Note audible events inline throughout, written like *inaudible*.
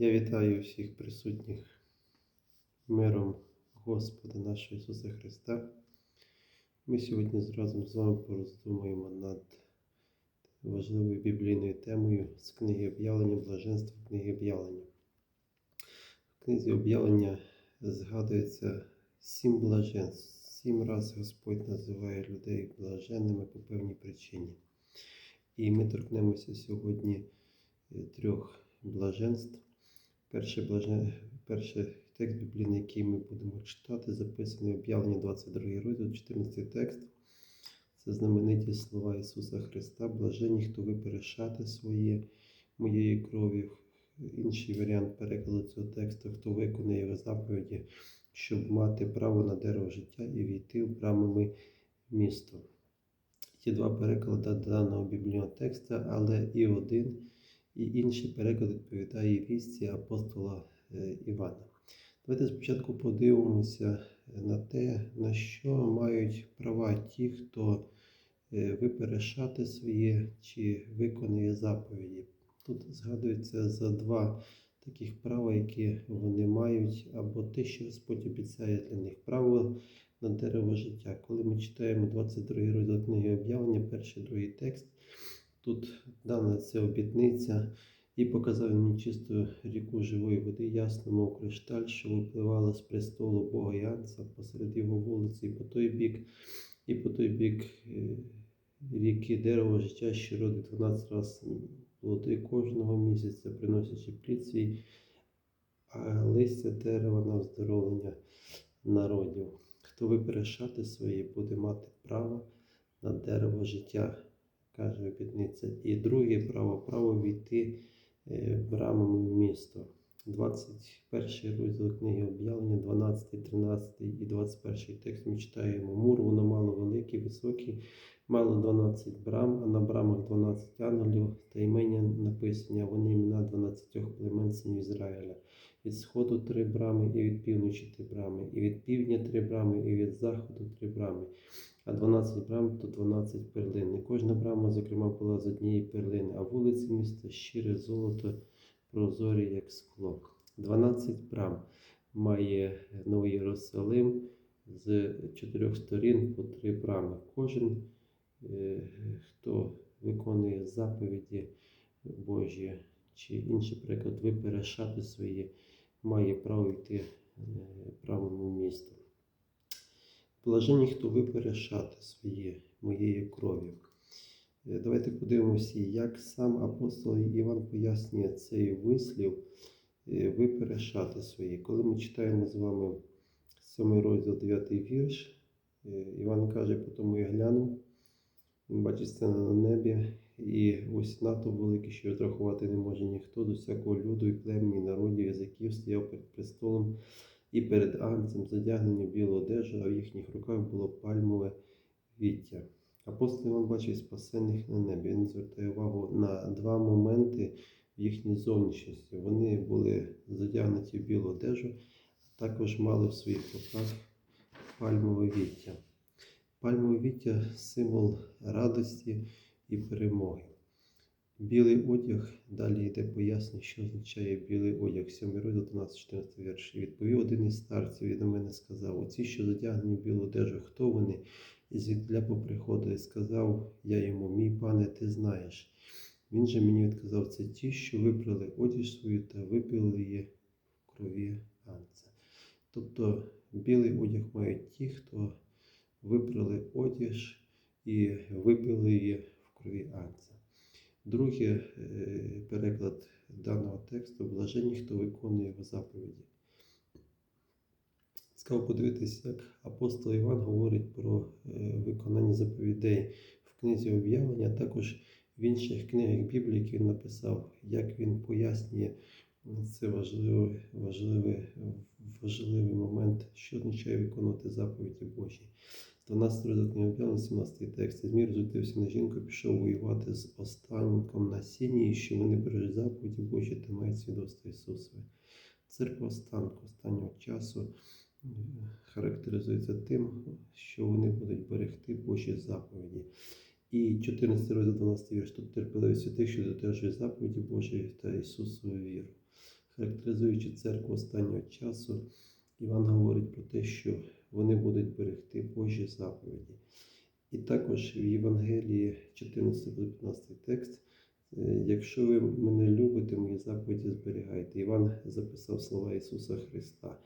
Я вітаю всіх присутніх миром Господа нашого Ісуса Христа. Ми сьогодні разом з вами пороздумуємо над важливою біблійною темою з книги об'явлення, блаженства книги об'явлення. В книзі об'явлення згадується сім блаженств. Сім разів Господь називає людей блаженними по певній причині. І ми торкнемося сьогодні е, трьох блаженств. Перший, блажен... Перший текст біблійний, який ми будемо читати, записаний в об'явленні 22 розділ, 14 текст. Це знамениті слова Ісуса Христа. Блаженні, хто виперешати своє моєю кров'ю. Інший варіант перекладу цього тексту, хто виконує його заповіді, щоб мати право на дерево життя і війти в брамами місто. Є два переклади даного біблійного текста, але і один, і інший переклад відповідає вісті апостола е, Івана. Давайте спочатку подивимося на те, на що мають права ті, хто е, виперешати своє чи виконує заповіді. Тут згадується за два таких права, які вони мають, або те, що Господь обіцяє для них. Право на дерево життя. Коли ми читаємо 22 розділ книги об'явлення, перший другий текст, тут дана ця обітниця, і показав мені чисту ріку живої води, ясно, мов кришталь, що випливала з престолу Бога Янца посеред його вулиці, і по той бік, і по той бік е, ріки дерево життя, що родить 12 разів плоди кожного місяця, приносячи плід свій, а листя дерева на оздоровлення народів. Хто виперешати своє, буде мати право на дерево життя, каже обітниця. І друге право право війти е, брамами в місто. 21 розділ книги об'явлення, 12, 13 і 21 текст ми читаємо. Мур, воно мало великий, високий, мало 12 брам, а на брамах 12 ангелів та імення написання. Вони імена 12 племен синів Ізраїля. Від сходу три брами, і від півночі три брами, і від півдня три брами, і від заходу три брами. А 12 брам то 12 перлин. І кожна брама, зокрема, була з однієї перлини, а вулиці міста щире золото, прозорі, як скло. 12 брам має Новий Єрусалим з чотирьох сторін по три брами. Кожен, е, хто виконує заповіді Божі чи інший приклад, виперешати своє, має право йти е, правому місту. Блажені, хто виперешати своє моєю кров'ю. Е, Давайте подивимося, як сам апостол Іван пояснює цей вислів е, виперешати своє. Коли ми читаємо з вами 7 розділ 9 вірш, е, Іван каже, потім я глянув, він бачить сцену на небі, і ось НАТО великий, що отрахувати не може ніхто до всякого люду і племені, народів, язиків стояв перед престолом і перед агнцем задягнені в білу одежу, а в їхніх руках було пальмове віття. Апостол Іван бачить спасених на небі. Він звертає увагу на два моменти в їхній зовнішності. Вони були задягнуті в білу одежу, а також мали в своїх руках пальмове віття. Пальмове віття символ радості і перемоги. Білий одяг, далі йде пояснення, що означає білий одяг. 7 розділ 12-14 вірш. І відповів один із старців і до мене сказав: Оці, що задягнені в білу одежу, хто вони? І звідля поприходили, сказав я йому, мій пане, ти знаєш. Він же мені відказав, це ті, що випрали одіж свою та випили її в крові анця. Тобто білий одяг мають ті, хто випрали одіж і випили її в крові анця. Другий е, переклад даного тексту блаженні, хто виконує його заповіді. Цікаво подивитися, як апостол Іван говорить про е, виконання заповідей в книзі об'явлення, а також в інших книгах Біблії, які він написав, як він пояснює це важливий, важливий, важливий момент, що означає виконувати заповіді Божі. З 12 розділу книги об'явлення, 17 текст. Змір розлютився на жінку, пішов воювати з останком на сіні, що вони бережуть заповіді Божі та мають свідоцтво Ісусове. Церква останку останнього часу е, характеризується тим, що вони будуть берегти Божі заповіді. І 14 розділ 12 вірш. Тут терпеливість тих, що додержує заповіді Божої та Ісусову віру. характеризуючи церкву останнього часу, Іван говорить про те, що вони будуть берегти Божі заповіді. І також в Євангелії 14-15 текст. е, Якщо ви мене любите, мої заповіді зберігайте. Іван записав слова Ісуса Христа.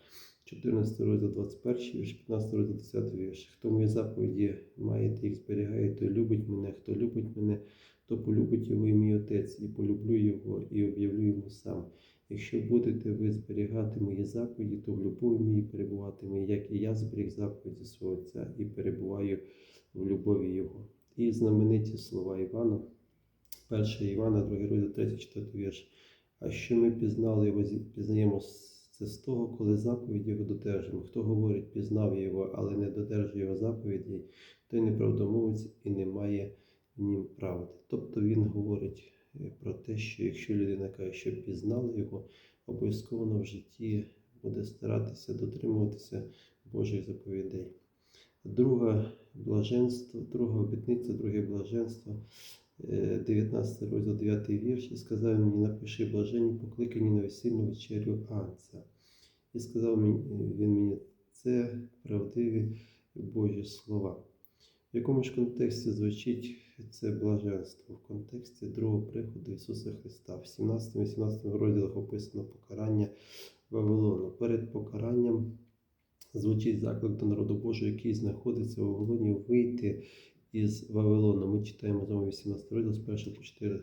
14 розділ 21, вірш, 15 розділ 10 вірш. Хто мої заповіді маєте їх зберігає, той любить мене. Хто любить мене, то полюбить його і мій отець, і полюблю його, і об'явлю йому сам. Якщо будете ви зберігати мої заповіді, то в любові моїй перебуватиме, як і я зберіг заповіді свого Отця і перебуваю в любові Його. І знамениті слова Івана, 1 Івана, 2 розділ, 3, 4 вірш. А що ми пізнали його, пізнаємо це з того, коли заповіді його додержимо. Хто говорить, пізнав його, але не додержує його заповідей, той неправдомовець і не має в нім правди. Тобто він говорить про те, що якщо людина каже, що пізнала його, обов'язково в житті буде старатися дотримуватися Божих заповідей. Друге блаженство, друга обітниця, друге блаженство, е, 19 розділ 9 вірш, і сказав мені, напиши блаженні, покликані на весільну вечерю Анця. І сказав він мені, це правдиві Божі слова. В якому ж контексті звучить це блаженство? В контексті другого приходу Ісуса Христа. В 17-18 розділах описано покарання Вавилону. Перед покаранням звучить заклик до народу Божого, який знаходиться в Вавилоні, вийти із Вавилону. Ми читаємо з вами 18 розділ з 1 по 4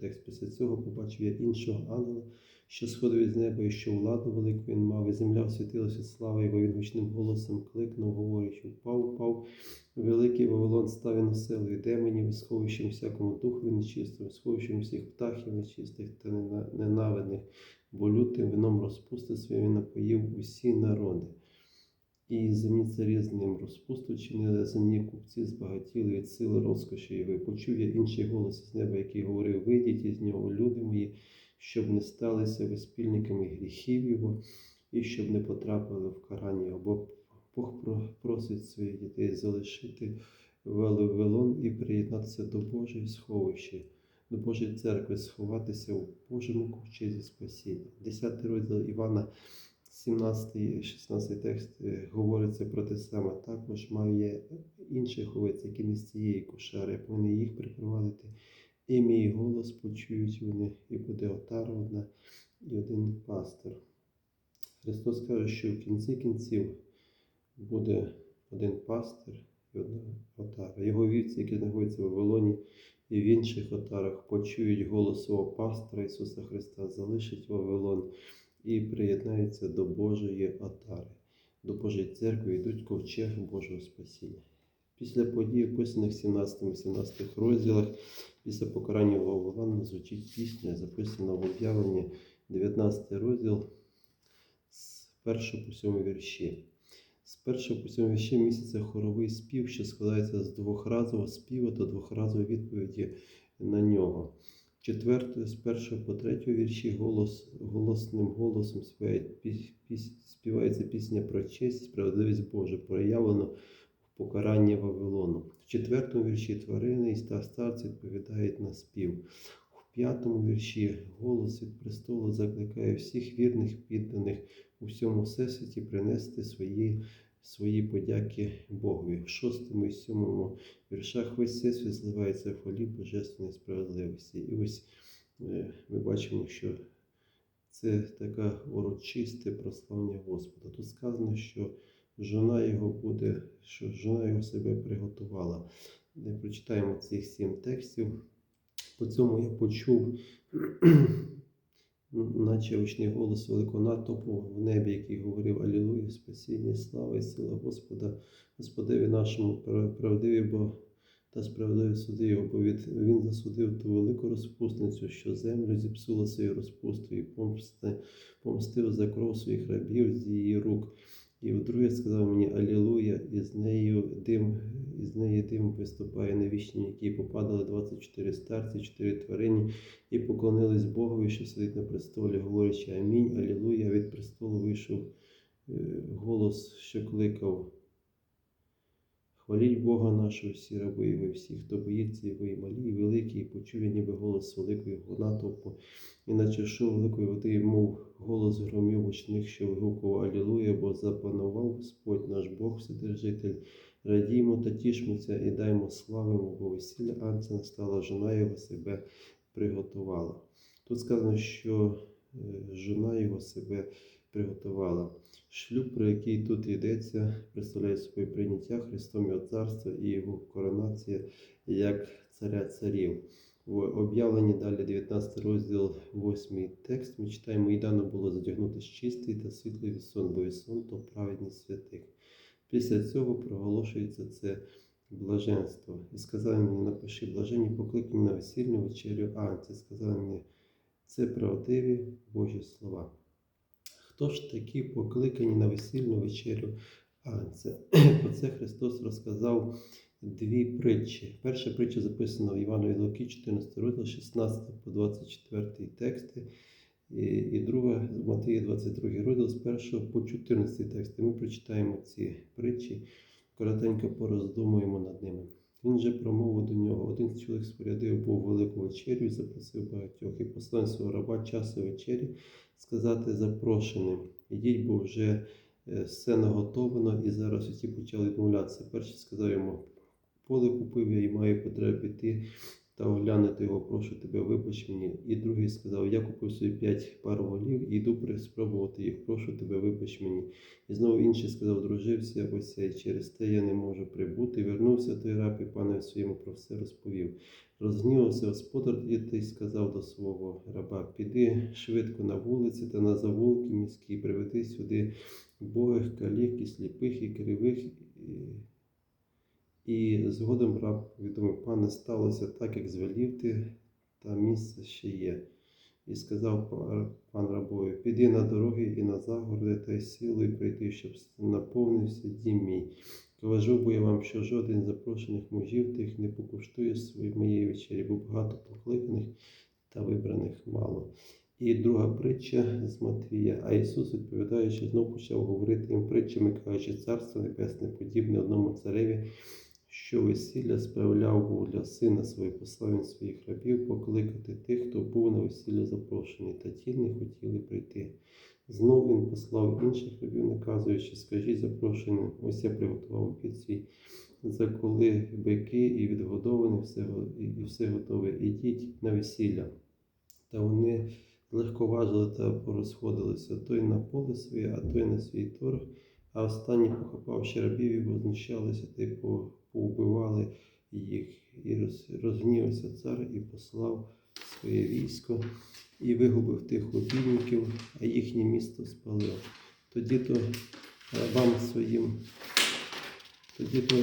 текст. Після цього побачив я іншого ангела, що сходив із неба, і що владу велику він мав, і земля освітилася від слави його, він гучним голосом кликнув, говорячи, впав, впав, великий Вавилон став і населою демонів, сховищем всякому духу нечистому, сховищем всіх птахів нечистих та нена- ненавидних, бо лютим вином розпусти він напоїв усі народи. І земні царі з ним розпусту чинили, земні купці збагатіли від сили розкоші його. І почув я інший голос із неба, який говорив: Вийдіть із нього, люди мої, щоб не сталися ви спільниками гріхів його, і щоб не потрапили в карання його. Бо Бог просить своїх дітей залишити Вавилон і приєднатися до Божої сховища, до Божої церкви, сховатися у Божому ковчезі спасіння. 10 розділ Івана. 17, 16 текст е, говориться про те саме. Також має інших овець, які не з цієї кошари, повинні їх припровадити. І мій голос почують вони, і буде отара одна і один пастир. Христос каже, що в кінці кінців буде один пастир і одна отара. Його вівці, які знаходяться в Вавилоні, і в інших отарах почують голос свого пастора Ісуса Христа, залишить Вавилон і приєднаються до Божої отари, до Божої церкви, йдуть ковчег Божого спасіння. Після подій, описаних в 17-18 розділах, після покарання Вавилона звучить пісня, записана в об'явленні 19 розділ з 1 по 7 вірші. 1 по 7 вірші місяця хоровий спів, що складається з двохразового співу та двохразової відповіді на нього. Четверте, з першого по третю вірші голос, голосним голосом співають, піс, піс, співається пісня про честь, справедливість Божу, проявлено в покаранні Вавилону. В четвертому вірші тварини та старці відповідають на спів. П'ятому вірші голос від престолу закликає всіх вірних підданих у всьому всесвіті принести свої, свої подяки Богові. В шостому і сьомому віршах весь всесвіт зливається в хвалі божественної справедливості. І ось е, ми бачимо, що це таке урочисте прославлення Господа. Тут сказано, що жона його буде, що жона його себе приготувала. Не прочитаємо цих сім текстів. По цьому я почув, *clears throat* наче очний голос великого натовпу в небі, який говорив Алілуя, спасіння, слава і сила Господа, Господеві нашому правдиві, бо та справедливі суди його, бо він засудив ту велику розпусницю, що землю зіпсула своєю розпустою, і помсти, помстив за кров своїх рабів з її рук. І вдруге сказав мені Алілуя, і з нею дим, і з неї дим виступає на вічні, які попадали 24 старці, 4 тварині, і поклонились Богові, що сидить на престолі, говорячи Амінь, Алілуя. Від престолу вийшов е, голос, що кликав. Хваліть Бога нашого, всі раби і всі, хто боїться Його, і малі, і великі, і почує ніби голос великої натовпу, і наче шов великої води, мов голос громів гучних, що вигукував Алілуя, бо запанував Господь наш Бог, Вседержитель. Радіймо та тішмося і даймо славимо, бо весілля Анця настала, жона його себе приготувала. Тут сказано, що е, жона його себе приготувала. Шлюб, про який тут йдеться, представляє собою прийняття Христом його царства і його коронація як царя царів. В об'явленні далі 19 розділ, 8 текст, ми читаємо, і дано було задягнутися чистий та світлий сон, бо сон то праведність святих. Після цього проголошується це блаженство. І сказав мені, напиши, блаженні покликані на весільну вечерю Анці. Сказав мені, це правдиві Божі слова. Хто ж такі покликані на весільну вечерю Анця? *clears throat* Про це Христос розказав дві притчі. Перша притча записана в Іванові Луки, 14 розділ, 16 по 24 тексти. І, і друга з Матея 22 розділ з 1 по 14 тексти. Ми прочитаємо ці притчі, коротенько пороздумуємо над ними. Він же промовив до нього. Один з чоловік спорядив був велику вечерю і запросив багатьох. І послав свого раба часу вечері сказати запрошеним. Ідіть, бо вже е, все наготовано, і зараз усі почали відмовлятися. Перший сказав йому: поле купив я і маю потребу піти та оглянути його, прошу тебе, вибач мені. І другий сказав: Я купив собі п'ять пар волів і йду при- спробувати їх, прошу тебе, вибач мені. І знову інший сказав, дружився ось і через те я не можу прибути. Вернувся той раб і панові своєму про все розповів. Розгнівався господар і той сказав до свого раба: Піди швидко на вулиці та на завулки міські, приведи сюди богих, калік, і сліпих, і кривих. І згодом раб повідомив, пане, сталося так, як звелів ти, та місце ще є. І сказав па- пан рабові, піди на дороги і на загороди та й силою прийти, щоб наповнився дім мій. Кажу, бо я вам, що жоден з запрошених мужів тих не покуштує своєї моєї вечері, бо багато покликаних та вибраних мало. І друга притча з Матвія. А Ісус, відповідаючи, знов почав говорити їм притчами, кажучи, царство небесне подібне одному цареві, що весілля справляв був для сина свого, послав своїх рабів покликати тих, хто був на весілля запрошений, та ті не хотіли прийти. Знов він послав інших рабів, наказуючи, скажіть запрошеним, ось я приготував обід свій, заколи бики і відгодовані, все, і все готове, ідіть на весілля. Та вони легковажили та порозходилися той на поле своє, а той на свій торг, а останні, похопавши рабів, і вознущалися по- повбивали їх. І роз- розгнівався цар і послав своє військо і вигубив тих обідників, а їхнє місто спалив. Тоді то рабам своїм, тоді то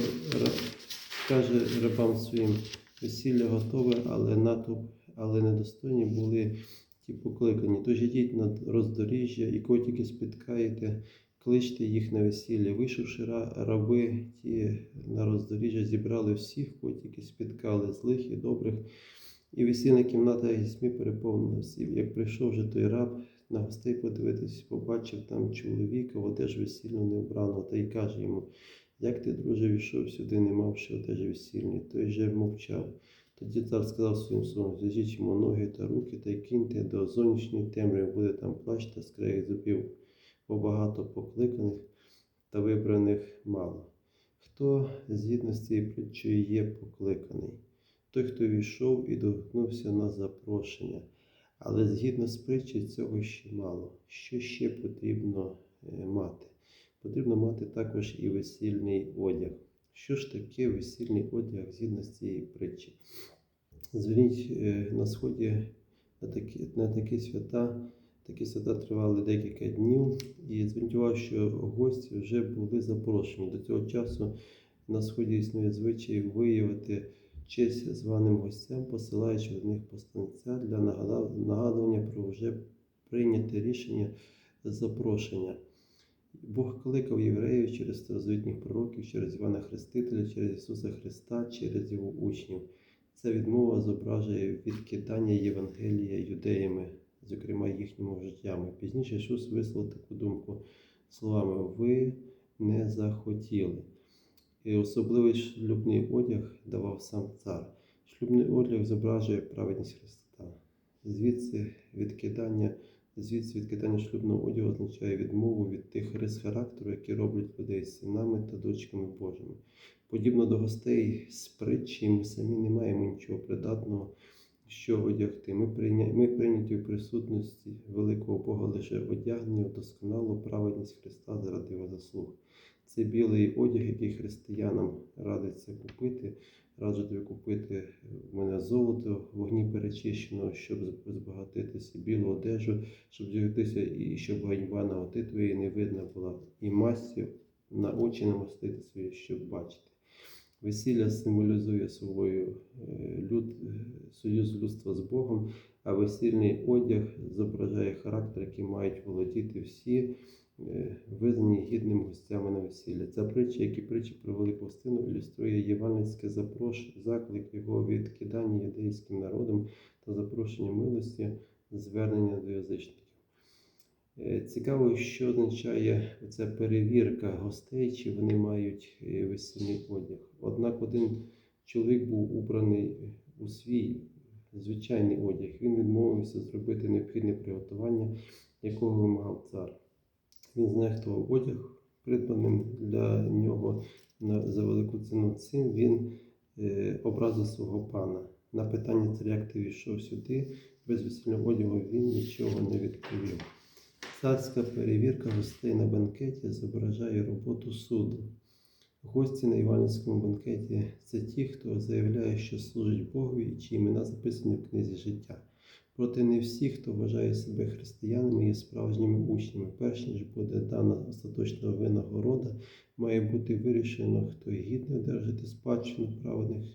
каже рабам своїм, весілля готове, але натовп, але недостойні були ті покликані. Тож ідіть на роздоріжжя і кого тільки спіткаєте, кличте їх на весілля. Вийшовши раби ті на роздоріжжя, зібрали всіх, кого тільки спіткали, злих і добрих. І весільна кімната гісьми переповнилася. І як прийшов вже той раб на гостей подивитись, побачив там чоловіка, в одежі весільну не вбраного, та й каже йому, як ти, друже, війшов сюди, не мавши одежі весільної, той же мовчав. Тоді цар сказав своїм словом, зв'яжіть йому ноги та руки та й киньте до зовнішньої темряви, буде там плач та скрегіт зубів, бо багато покликаних та вибраних мало. Хто згідно з цією притчею є покликаний? Той, хто війшов і доткнувся на запрошення. Але згідно з притчею цього ще мало. Що ще потрібно е, мати? Потрібно мати також і весільний одяг. Що ж таке весільний одяг згідно з цієї притчі? Зверніть е, на сході на такі, на такі свята. Такі свята тривали декілька днів, і зверніть увагу, що гості вже були запрошені. До цього часу на сході існує звичай виявити честь званим гостям, посилаючи до них посланця для нагадування про вже прийняте рішення запрошення. Бог кликав євреїв через старозавітніх пророків, через Івана Хрестителя, через Ісуса Христа, через Його учнів. Ця відмова зображує відкидання Євангелія юдеями, зокрема їхніми життями. Пізніше Ісус висловив таку думку словами: Ви не захотіли. І особливий шлюбний одяг давав сам цар. Шлюбний одяг зображує праведність Христа. Звідси відкидання Звідси відкидання шлюбного одягу означає відмову від тих рис характеру, які роблять людей синами та дочками Божими. Подібно до гостей з притчі, ми самі не маємо нічого придатного, що одягти. Ми, прийня... ми прийняті в присутності великого Бога лише одягнені в досконалу праведність Христа заради його заслуг. Це білий одяг, який християнам радиться купити. Раджу купити в мене золото, вогні перечищеного, щоб збагатитися, білу одежу, щоб вдягтися і щоб ганьба на оти твої не видна була, і масті на очі намастити свої, щоб бачити. Весілля символізує собою е, люд, е, союз людства з Богом, а весільний одяг зображає характер, який мають володіти всі е, визнані гідними гостями на весілля. Ця притча, як і притча про велику гостину, ілюструє євангельське запрош, заклик його відкидання юдейським народом та запрошення милості, звернення до язичників. Е, Цікаво, що означає ця перевірка гостей, чи вони мають е, весільний одяг. Однак один чоловік був убраний у свій звичайний одяг. Він відмовився зробити необхідне приготування, якого вимагав цар. Він знехтував одяг, придбаним для нього за велику ціну. Цим він е, образив свого пана. На питання царя, як ти війшов сюди, без весільного одягу він нічого не відповів. Царська перевірка гостей на банкеті зображає роботу суду. Гості на Іванівському банкеті це ті, хто заявляє, що служить Богові і чиї імена записані в книзі життя. Проте не всі, хто вважає себе християнами, є справжніми учнями. Перш ніж буде дана остаточна винагорода, має бути вирішено, хто гідний одержати спадщину праведних.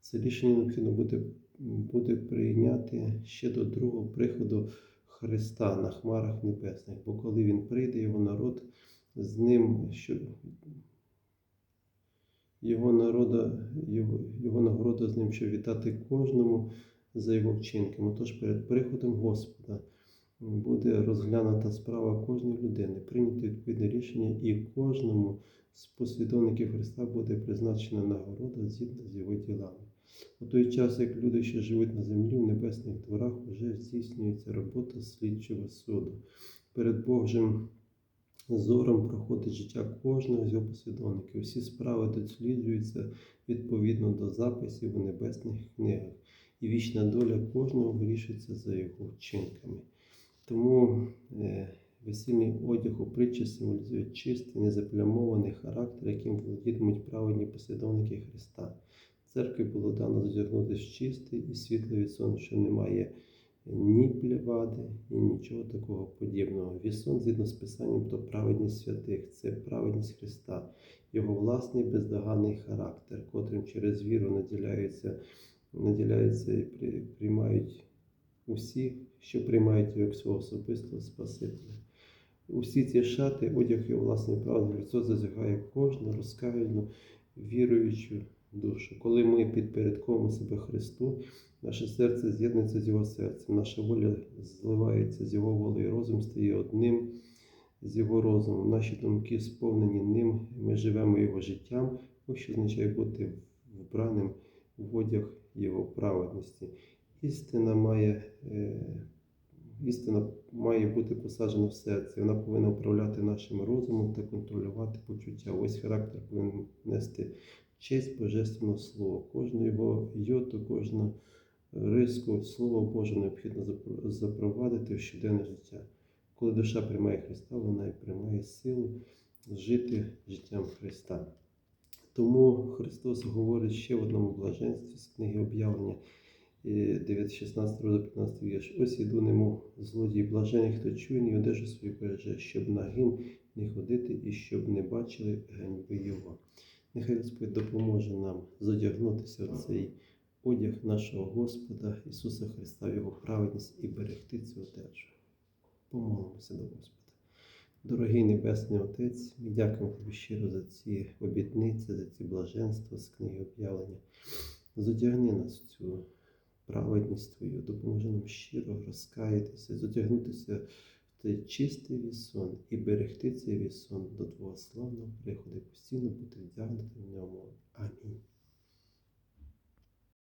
Це рішення необхідно буде, буде прийняти ще до другого приходу Христа на хмарах небесних. Бо коли Він прийде, його народ з ним, що його народа, його, його нагорода з ним, щоб вітати кожному за його вчинками. Тож перед приходом Господа буде розглянута справа кожної людини, прийнято відповідне рішення, і кожному з послідовників Христа буде призначена нагорода згідно з його ділами. У той час, як люди, що живуть на землі, в небесних дворах, вже здійснюється робота слідчого суду. Перед Божим зором проходить життя кожного з його послідовників. Всі справи досліджуються відповідно до записів у небесних книгах, і вічна доля кожного вирішується за його вчинками. Тому е, весільний одяг у притчі символізує чистий, незаплямований характер, яким володітимуть праведні послідовники Христа. Церкві було дано зодягнутися чистий і світлий вісон, що немає ні плівади і нічого такого подібного. Вісон, згідно з Писанням, то праведність святих, це праведність Христа, його власний бездоганний характер, котрим через віру наділяються, наділяються і приймають усі, що приймають його як свого особистого Спасителя. Усі ці шати, одяг його власний правди, лицо зазягає кожну розкаяну, віруючу душу. Коли ми підпорядковуємо себе Христу, наше серце з'єднується з Його серцем, наша воля зливається з Його волею, розум стає одним з Його розумом. Наші думки сповнені ним, ми живемо Його життям, ось що означає бути вбраним в одяг Його праведності. Істина має. е, Істина має бути посаджена в серці, вона повинна управляти нашим розумом та контролювати почуття. Ось характер повинен нести честь Божественного Слова. Кожну його йоту, кожну риску Слова Боже необхідно запровадити в щоденне життя. Коли душа приймає Христа, вона і приймає силу жити життям Христа. Тому Христос говорить ще в одному блаженстві з книги об'явлення. 9, 16 розділ 15 вірш. Ось іду, немов злодій блажений, хто і одежу свою береже, щоб нагим не ходити і щоб не бачили ганьби його. Нехай Господь допоможе нам зодягнутися в цей одяг нашого Господа Ісуса Христа, в Його праведність і берегти цю одежу. Помолимося до Господа. Дорогий Небесний Отець, ми дякуємо Тобі щиро за ці обітниці, за ці блаженства з книги об'явлення. Зодягни нас в цю праведність Твою, допоможи нам щиро розкаятися, затягнутися чистий вісон і берегти цей вісон до Твого славного приходу, постійно бути вдягнутим в ньому. Амінь.